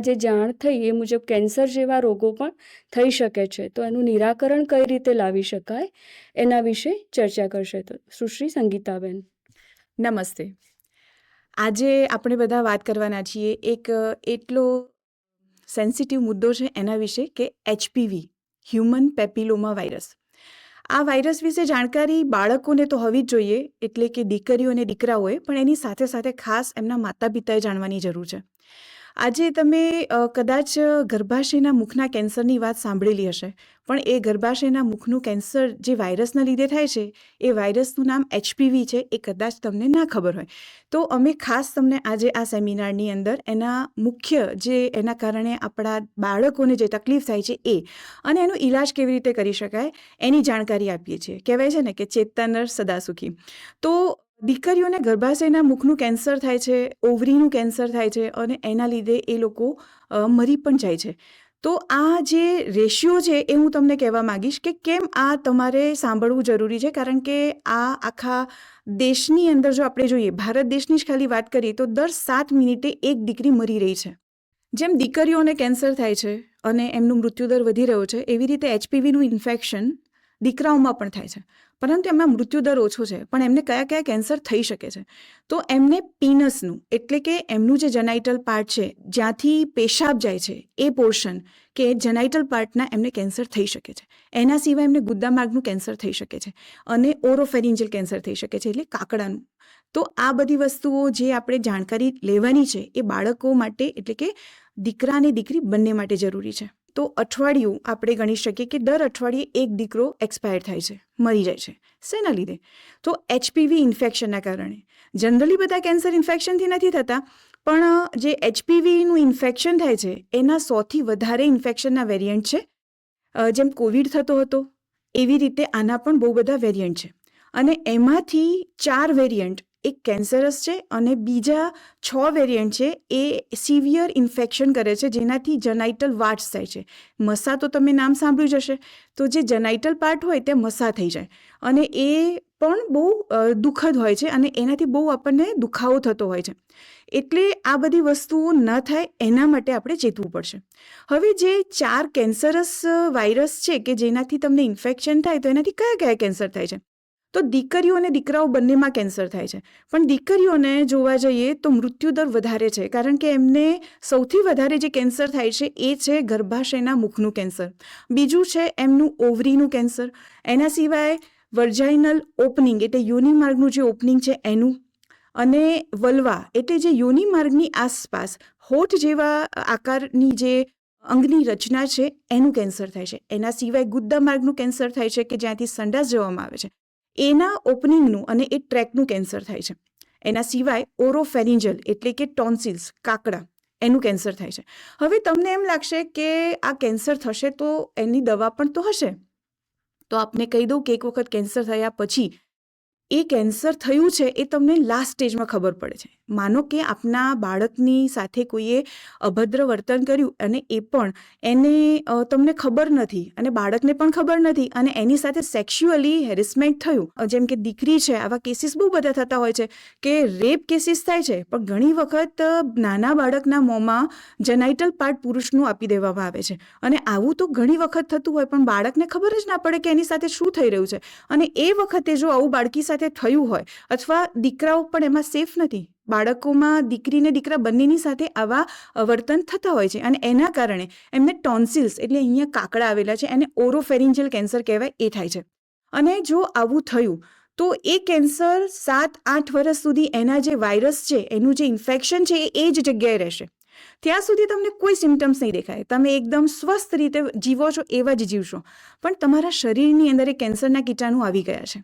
જે જાણ થઈ એ મુજબ કેન્સર જેવા રોગો પણ થઈ શકે છે. તો એનું નિરાકરણ કઈ રીતે લાવી શકાય એના વિશે ચર્ચા કરશે. તો સુશ્રી સંગીતાબેન. નમસ્તે. આજે આપણે બધા વાત કરવાના છીએ એક, એટલો સેન્સિટિવ મુદ્દો છે એના વિશે કે એચપીવી હ્યુમન પેપિલોમા વાયરસ આ વાયરસ વિશે જાણકારી બાળકોને તો હોવી જ જોઈએ, એટલે કે દીકરીઓ અને દીકરાઓએ પણ એની સાથે સાથે ખાસ એમના માતા પિતાએ જાણવાની જરૂર છે. આજે તમે કદાચ ગર્ભાશયના મુખના કેન્સરની વાત સાંભળેલી હશે, પણ એ ગર્ભાશયના મુખનું કેન્સર જે વાયરસના લીધે થાય છે, એ વાયરસનું નામ એચપીવી છે, એ કદાચ તમને ના ખબર હોય. તો અમે ખાસ તમને આજે આ સેમિનારની અંદર એના મુખ્ય જે, એના કારણે આપણા બાળકોને જે તકલીફ થાય છે એ, અને એનો ઈલાજ કેવી રીતે કરી શકાય એની જાણકારી આપીએ છીએ. કહેવાય છે ને કે ચેતતા નર સદા સુખી તો દીકરીઓને ગર્ભાશયના મુખનું કેન્સર થાય છે, ઓવરીનું કેન્સર થાય છે અને એના લીધે એ લોકો મરી પણ જાય છે. તો આ જે રેશિયો છે એ હું તમને કહેવા માંગીશ કે કેમ આ તમારે સાંભળવું જરૂરી છે? કારણ કે આ આખા દેશની અંદર જો આપણે જોઈએ, ભારત દેશની જ ખાલી વાત કરીએ તો દર સાત મિનિટે એક દીકરી મરી રહી છે. જેમ દીકરીઓને કેન્સર થાય છે અને એમનું મૃત્યુદર વધી રહ્યો છે, એવી રીતે એચપીવીનું ઇન્ફેક્શન દીકરાઓમાં પણ થાય છે. પરંતુ એમાં મૃત્યુદર ઓછો છે, પણ એમને કયા કયા કેન્સર થઈ શકે છે? તો એમને પીનસનું, એટલે કે એમનું જે જનાઇટલ પાર્ટ છે, જ્યાંથી પેશાબ જાય છે, એ પોર્શન કે જનાઇટલ પાર્ટના એમને કેન્સર થઈ શકે છે. એના સિવાય એમને ગુદ્દામાર્ગનું કેન્સર થઈ શકે છે અને ઓરોફેરિન્જલ કેન્સર થઈ શકે છે, એટલે કાકડાનું. તો આ બધી વસ્તુઓ જે આપણે જાણકારી લેવાની છે એ બાળકો માટે, એટલે કે દીકરા અને દીકરી બંને માટે જરૂરી છે. તો અઠવાડિયું આપણે ગણી શકીએ કે દર અઠવાડિયે એક દીકરો એક્સપાયર થાય છે, મરી જાય છે. શેના લીધે? તો એચપીવી ઇન્ફેક્શનના કારણે. જનરલી બધા કેન્સર ઇન્ફેક્શનથી નથી થતા, પણ જે એચપીવીનું ઇન્ફેક્શન થાય છે, એના સૌથી વધારે ઇન્ફેક્શનના વેરિયન્ટ છે. જેમ કોવિડ થતો હતો, એવી રીતે આના પણ બહુ બધા વેરિયન્ટ છે. અને એમાંથી ચાર વેરિયન્ટ એક કેન્સરસ છે અને બીજા છ વેરિયન્ટ છે એ સિવિયર ઇન્ફેક્શન કરે છે, જેનાથી જનાઇટલ વાટ્સ થાય છે. મસા તો તમે નામ સાંભળ્યું જ હશે. તો જે જનાઇટલ પાર્ટ હોય તે મસા થઈ જાય. અને એ પણ બહુ દુઃખદ હોય છે અને એનાથી બહુ આપણને દુખાવો થતો હોય છે. એટલે આ બધી વસ્તુઓ ન થાય એના માટે આપણે ચેતવું પડશે. હવે જે ચાર કેન્સરસ વાયરસ છે કે જેનાથી તમને ઇન્ફેક્શન થાય તો એનાથી કયા કયા કેન્સર થાય છે? તો દીકરીઓ અને દીકરાઓ બંનેમાં કેન્સર થાય છે. પણ દીકરીઓને જોવા જઈએ તો મૃત્યુદર વધારે છે. કારણ કે એમને સૌથી વધારે જે કેન્સર થાય છે એ છે ગર્ભાશયના મુખનું કેન્સર. બીજું છે એમનું ઓવરીનું કેન્સર. એના સિવાય વર્જાઇનલ ઓપનિંગ એટલે યોનિમાર્ગનું જે ઓપનિંગ છે એનું અને વલવા એટલે જે યોનિમાર્ગની આસપાસ હોઠ જેવા આકારની જે અંગની રચના છે એનું કેન્સર થાય છે. એના સિવાય ગુદ્દા માર્ગનું કેન્સર થાય છે કે જ્યાંથી સંડાસ જવામાં આવે છે. એના ઓપનિંગનું અને એ ટ્રેકનું કેન્સર થાય છે. એના સિવાય ઓરોફેરિન્જલ એટલે કે ટોન્સિલ્સ, કાકડા, એનું કેન્સર થાય છે. હવે તમને એમ લાગશે કે આ કેન્સર થશે તો એની દવા પણ તો હશે. તો આપને કહી દઉં કે એક વખત કેન્સર થયા પછી એ કેન્સર થયું છે એ તમને લાસ્ટ સ્ટેજમાં ખબર પડે છે. માનો કે આપના બાળકની સાથે કોઈએ અભદ્ર વર્તન કર્યું અને એ પણ એને તમને ખબર નથી અને બાળકને પણ ખબર નથી અને એની સાથે સેક્સ્યુઅલી હેરેસમેન્ટ થયું. જેમ કે દીકરી છે, આવા કેસીસ બહુ બધા થતા હોય છે કે રેપ કેસીસ થાય છે, પણ ઘણી વખત નાના બાળકના મોંમાં જેનાઇટલ પાર્ટ પુરુષનું આપી દેવામાં આવે છે. અને આવું તો ઘણી વખત થતું હોય, પણ બાળકને ખબર જ ના પડે કે એની સાથે શું થઈ રહ્યું છે. અને એ વખતે જો આવું બાળકી સાથે થયું હોય અથવા દીકરાઓ પણ એમાં સેફ નથી બાળકોમાં દીકરી ને દીકરા બંનેની સાથે આવા વર્તન થતા હોય છે. અને એના કારણે એમને ટોન્સિલ્સ એટલે અહીંયા કાકડા આવેલા છે એને ઓરોફેરિન્જલ કેન્સર કહેવાય, એ થાય છે. અને જો આવું થયું, તો એ કેન્સર સાત, આઠ વર્ષ સુધી એના જે વાયરસ છે, એનું જે ઇન્ફેક્શન છે, એ એ જ જગ્યાએ રહેશે. ત્યાં સુધી તમને કોઈ સિમ્ટમ્સ નહીં દેખાય. તમે એકદમ સ્વસ્થ રીતે જીવો છો, એવા જ જીવશો. પણ તમારા શરીરની અંદર એ કેન્સરના કીટાણુ આવી ગયા છે.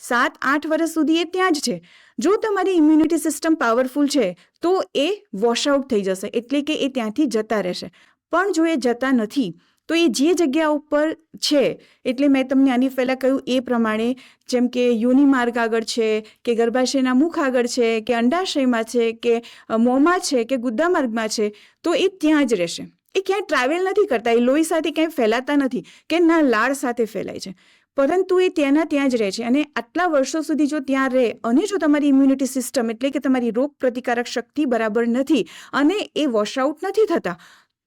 સાત, આઠ વર્ષ સુધી એ ત્યાં જ છે. જો તમારી ઇમ્યુનિટી સિસ્ટમ પાવરફુલ છે, તો એ વોશઆઉટ થઈ જશે, એટલે કે એ ત્યાંથી જતા રહેશે. પણ જો એ જતા નથી, તો એ જે જગ્યા ઉપર છે, એટલે મેં તમને આની પહેલાં કહ્યું એ પ્રમાણે, જેમ કે યોનિ માર્ગ આગળ છે, કે ગર્ભાશયના મુખ આગળ છે, કે અંડાશયમાં છે, કે મોંમાં છે, કે ગુદ્દા માર્ગમાં છે, તો એ ત્યાં જ રહેશે. એ ક્યાંય ટ્રાવેલ નથી કરતા, એ લોહી સાથે ક્યાંય ફેલાતા નથી, કે ના, લાળ સાથે ફેલાય છે. પરંતુ એ ત્યાંના ત્યાં જ રહે છે. અને આટલા વર્ષો સુધી જો ત્યાં રહે, અને જો તમારી ઇમ્યુનિટી સિસ્ટમ એટલે કે તમારી રોગ પ્રતિકારક શક્તિ બરાબર નથી અને એ વોશઆઉટ નથી થતા,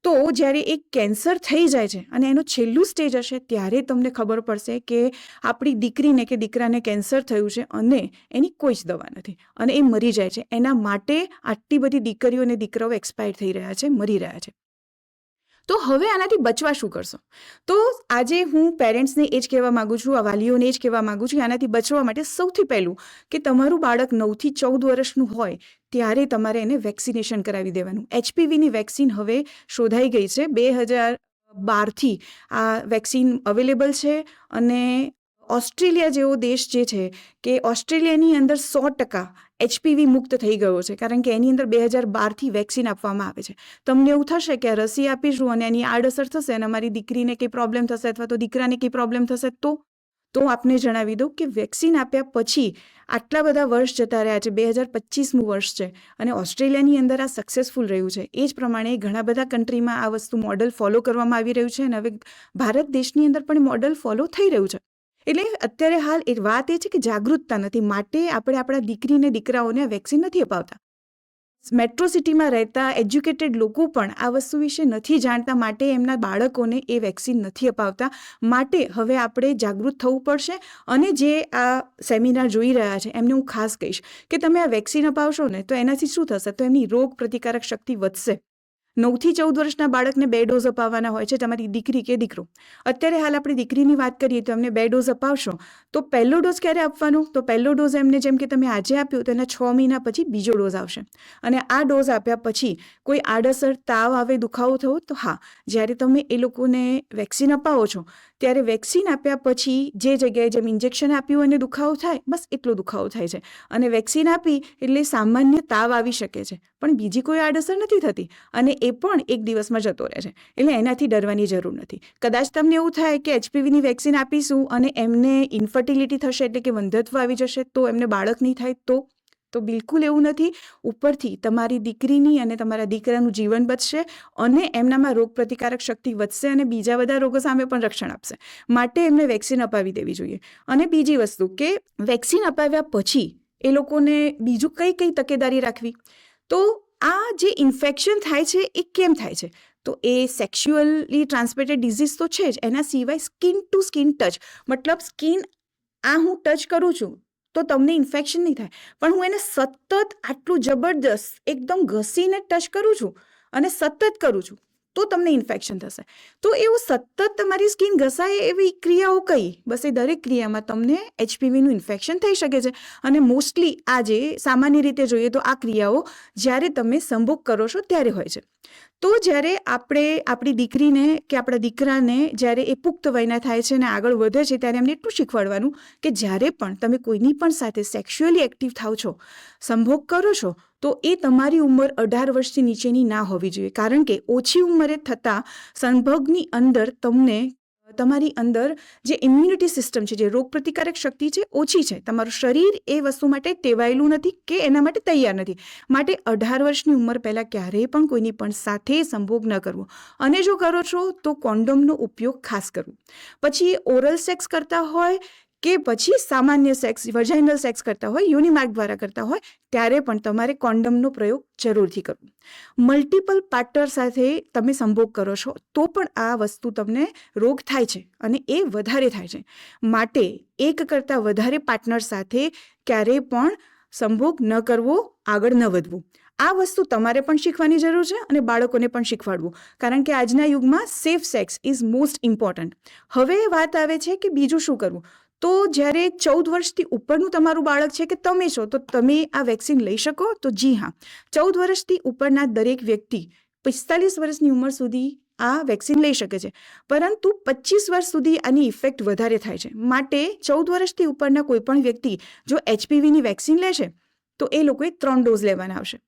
તો જ્યારે એ કેન્સર થઈ જાય છે અને એનું છેલ્લું સ્ટેજ હશે, ત્યારે તમને ખબર પડશે કે આપણી દીકરીને કે દીકરાને કેન્સર થયું છે અને એની કોઈ જ દવા નથી. અને એ મરી જાય છે. એના માટે આટલી બધી દીકરીઓ અને દીકરાઓ એક્સપાયર થઈ રહ્યા છે, મરી રહ્યા છે. તો હવે આનાથી બચવા શું કરશો? તો આજે હું પેરેન્ટ્સને એ જ કહેવા માગું છું, આ વાલીઓને એ જ કહેવા માગું છું આનાથી બચવા માટે સૌથી પહેલું કે તમારું બાળક નવથી ચૌદ વર્ષનું હોય ત્યારે તમારે એને વેક્સિનેશન કરાવી દેવાનું. એચપીવીની વેક્સિન હવે શોધાઈ ગઈ છે. બે હજાર બારથી આ વેક્સિન અવેલેબલ છે અને ઓસ્ટ્રેલિયા જેવો દેશ જે છે કે ઓસ્ટ્રેલિયાની અંદર સો ટકા એચપીવી મુક્ત થઈ ગયો છે, કારણ કે એની અંદર બે હજાર બારથી વેક્સિન આપવામાં આવે છે. તમને એવું થશે કે રસી આપીશું અને એની આડઅસર થશે અને અમારી દીકરીને કંઈ પ્રોબ્લેમ થશે અથવા તો દીકરાને કંઈ પ્રોબ્લેમ થશે, તો તો આપને જણાવી દઉં કે વેક્સિન આપ્યા પછી આટલા બધા વર્ષ જતા રહ્યા છે, બે હજાર પચીસમું વર્ષ છે અને ઓસ્ટ્રેલિયાની અંદર આ સક્સેસફુલ રહ્યું છે. એ જ પ્રમાણે ઘણા બધા કન્ટ્રીમાં આ વસ્તુ મોડલ ફોલો કરવામાં આવી રહ્યું છે અને હવે ભારત દેશની અંદર પણ મોડલ ફોલો થઈ રહ્યું છે. એટલે અત્યારે હાલ એ વાત એ છે કે જાગૃતતા નથી. માટે આપણે આપણા દીકરીને દીકરાઓને વેક્સિન નથી અપાવતા. મેટ્રો સિટીમાં રહેતા એજ્યુકેટેડ લોકો પણ આ વસ્તુ વિશે નથી જાણતા. માટે એમના બાળકોને એ વેક્સિન નથી અપાવતા. માટે હવે આપણે જાગૃત થવું પડશે. અને જે આ સેમિનાર જોઈ રહ્યા છે, એમને હું ખાસ કહીશ કે તમે આ વેક્સિન અપાવશો ને તો એનાથી શું થશે? તો એમની રોગ પ્રતિકારક શક્તિ વધશે. નવથી ચૌદ વર્ષના બાળકને બે ડોઝ અપાવવાના હોય છે તમારી દીકરી કે દીકરો. અત્યારે હાલ આપણે દીકરીની વાત કરીએ તો એમને બે ડોઝ અપાવશો. તો પહેલો ડોઝ ક્યારે આપવાનો? તો પહેલો ડોઝ એમને જેમ કે તમે આજે આપ્યો તો એના છ મહિના પછી બીજો ડોઝ આવશે. અને આ ડોઝ આપ્યા પછી કોઈ આડઅસર, તાવ આવે, દુખાવો થવો તો હા, જ્યારે તમે એ લોકોને વેક્સિન અપાવો છો ત્યારે વેક્સિન આપ્યા પછી જે જગ્યાએ જેમ ઇન્જેક્શન આપ્યું અને દુખાવો થાય, બસ એટલો દુખાવો થાય છે. અને વેક્સિન આપી એટલે સામાન્ય તાવ આવી શકે છે. પણ બીજી કોઈ આડઅસર નથી થતી અને એ પણ એક દિવસમાં જતો રહે છે. એટલે એનાથી ડરવાની જરૂર નથી. કદાચ તમને એવું થાય કે એચપીવીની વેક્સિન આપીશું અને એમને ઇન્ફર્ટિલિટી થશે એટલે કે વંધત્વ આવી જશે, તો એમને બાળક નહીં થાય તો? તો બિલકુલ એવું નથી. ઉપરથી તમારી દીકરીની અને તમારા દીકરાનું જીવન બચશે અને એમનામાં રોગ પ્રતિકારક શક્તિ વધશે અને બીજા બધા રોગો સામે પણ રક્ષણ આપશે. માટે એમને વેક્સિન અપાવી દેવી જોઈએ. અને બીજી વસ્તુ કે વેક્સિન અપાવ્યા પછી એ લોકોને બીજું કઈ કઈ તકેદારી રાખવી? તો આ જે ઇન્ફેક્શન થાય છે એ કેમ થાય છે? તો એ સેક્સ્યુઅલી ટ્રાન્સમિટેડ ડિઝીઝ તો છે જ. એના સિવાય સ્કિન ટુ સ્કિન ટચ. મતલબ સ્કિન આ હું ટચ કરું છું તો તમને ઇન્ફેક્શન નહીં થાય. પણ હું એને સતત આટલું જબરદસ્ત એકદમ ઘસીને ટચ કરું છું અને સતત કરું છું. તો તમને ઇન્ફેક્શન થશે. તો એવું સતત તમારી સ્કિન ઘસાય એવી ક્રિયાઓ કઈ? બસ એ દરેક ક્રિયામાં તમને એચપીવીનું ઇન્ફેક્શન થઈ શકે છે. અને મોસ્ટલી આજે સામાન્ય રીતે જોઈએ તો આ ક્રિયાઓ જ્યારે તમે સંભોગ કરો છો ત્યારે હોય છે. તો જ્યારે આપણે આપણી દીકરીને કે આપણા દીકરાને જ્યારે એ પુખ્ત વયના થાય છે અને આગળ વધે છે ત્યારે એમને એટલું શીખવાડવાનું કે જ્યારે પણ તમે કોઈની પણ સાથે સેક્સ્યુઅલી એક્ટિવ થાવ છો, સંભોગ કરો છો તો એ તમારી ઉંમર અઢાર વર્ષથી નીચેની ના હોવી જોઈએ. કારણ કે ઓછી ઉંમરે થતાં સંભોગની અંદર તમને, તમારી અંદર જે ઇમ્યુનિટી સિસ્ટમ છે, જે રોગ પ્રતિકારક શક્તિ છે, ઓછી છે. તમારું શરીર એ વસ્તુ માટે ટેવાયેલું નથી કે એના માટે તૈયાર નથી. માટે અઢાર વર્ષની ઉંમર પહેલાં ક્યારેય પણ કોઈની પણ સાથે સંભોગ ન કરવો. અને જો કરો છો તો કોન્ડોમનો ઉપયોગ ખાસ કરવો પછી ઓરલ સેક્સ કરતા હોય કે પછી સામાન્ય સેક્સ વર્જાઇનલ સેક્સ કરતા હોય યુનિમાર્ક દ્વારા કરતા હોય, ત્યારે પણ તમારે કોન્ડમનો પ્રયોગ જરૂરથી કરવો. મલ્ટિપલ પાર્ટનર સાથે તમે સંભોગ કરો છો, તો પણ આ વસ્તુ તમને રોગ થાય છે અને એ વધારે થાય છે. માટે એક કરતાં વધારે પાર્ટનર સાથે ક્યારેય પણ સંભોગ ન કરવો, આગળ ન વધવું. આ વસ્તુ તમારે પણ શીખવાની જરૂર છે અને બાળકોને પણ શીખવાડવું. કારણ કે આજના યુગમાં safe sex is most important હવે વાત આવે છે કે બીજું શું કરવું? તો જ્યારે ચૌદ વર્ષથી ઉપરનું તમારું બાળક છે કે તમે છો, તો તમે આ વેક્સિન લઈ શકો? તો જી હા. ચૌદ વર્ષથી ઉપરના દરેક વ્યક્તિ પિસ્તાલીસ વર્ષની ઉંમર સુધી આ વેક્સિન લઈ શકે છે. પરંતુ પચીસ વર્ષ સુધી આની ઇફેક્ટ વધારે થાય છે. માટે ચૌદ વર્ષથી ઉપરના કોઈપણ વ્યક્તિ જો એચપીવીની વેક્સિન લેશે તો એ લોકોએ ત્રણ ડોઝ લેવાના આવશે.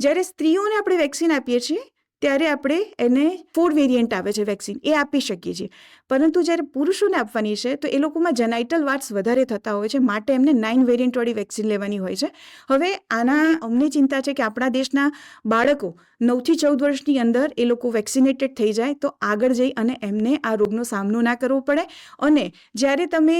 જ્યારે સ્ત્રીઓને આપણે વેક્સિન આપીએ છીએ ત્યારે આપણે એને ફોર વેરિયન્ટ આવે છે વેક્સિન એ આપી શકીએ છીએ. પરંતુ જ્યારે પુરુષોને આપવાની છે, તો એ લોકોમાં જેનાઇટલ વાર્ડ્સ વધારે થતા હોય છે, માટે એમને નાઇન વેરિયન્ટવાળી વેક્સિન લેવાની હોય છે. હવે આના અમને ચિંતા છે કે આપણા દેશના બાળકો નવથી ચૌદ વર્ષની અંદર એ લોકો વેક્સિનેટેડ થઈ જાય તો આગળ જઈ અને એમને આ રોગનો સામનો ના કરવો પડે. અને જ્યારે તમે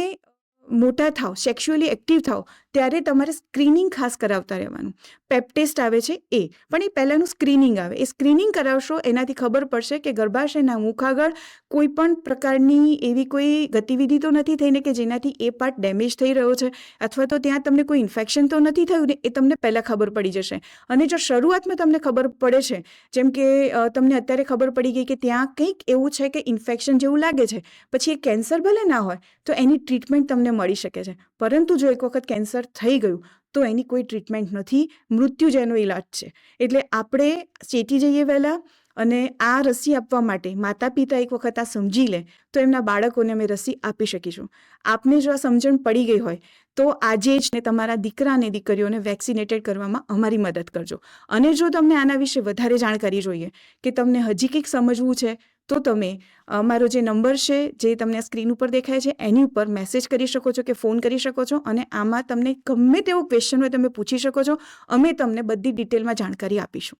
મોટા થાવ સેક્સ્યુઅલી એક્ટિવ થાવ ત્યારે તમારે સ્ક્રીનિંગ ખાસ કરાવતા રહેવાનું. પેપટેસ્ટ આવે છે, એ. પણ એ પહેલાંનું સ્ક્રીનિંગ આવે. એ સ્ક્રીનિંગ કરાવશો, એનાથી ખબર પડશે કે ગર્ભાશયના મુખ આગળ કોઈ પણ પ્રકારની એવી કોઈ ગતિવિધિ તો નથી થઈને કે જેનાથી એ પાર્ટ ડેમેજ થઈ રહ્યો છે, અથવા તો ત્યાં તમને કોઈ ઇન્ફેક્શન તો નથી થયું ને, એ તમને પહેલાં ખબર પડી જશે. અને જો શરૂઆતમાં તમને ખબર પડે છે, જેમ કે તમને અત્યારે ખબર પડી ગઈ કે ત્યાં કંઈક એવું છે કે ઇન્ફેક્શન જેવું લાગે છે, પછી એ કેન્સર ભલે ના હોય, તો એની ટ્રીટમેન્ટ તમને મળી શકે છે. પરંતુ જો એક વખત કેન્સર થઈ ગયું, તો એની કોઈ ટ્રીટમેન્ટ નથી મૃત્યુ જ એનો ઈલાજ છે. એટલે આપણે ચેતી જઈએ વહેલા અને આ રસી આપવા માટે માતા પિતા એક વખત આ સમજી લે, તો એમના બાળકોને અમે રસી આપી શકીશું. આપને જો આ સમજણ પડી ગઈ હોય, તો આજે જ ને તમારા દીકરા અને દીકરીઓને વેક્સિનેટેડ કરવામાં અમારી મદદ કરજો. અને જો તમને આના વિશે વધારે જાણકારી જોઈએ, કે તમને હજી કંઈક સમજવું છે તો તમે અમારો જે નંબર છે, જે તમને સ્ક્રીન ઉપર દેખાય છે, એની ઉપર મેસેજ કરી શકો છો કે ફોન કરી શકો છો અને આમાં તમને ગમે તેવો ક્વેશ્ચન હોય તમે પૂછી શકો છો. અમે તમને બધી ડિટેલમાં જાણકારી આપીશું.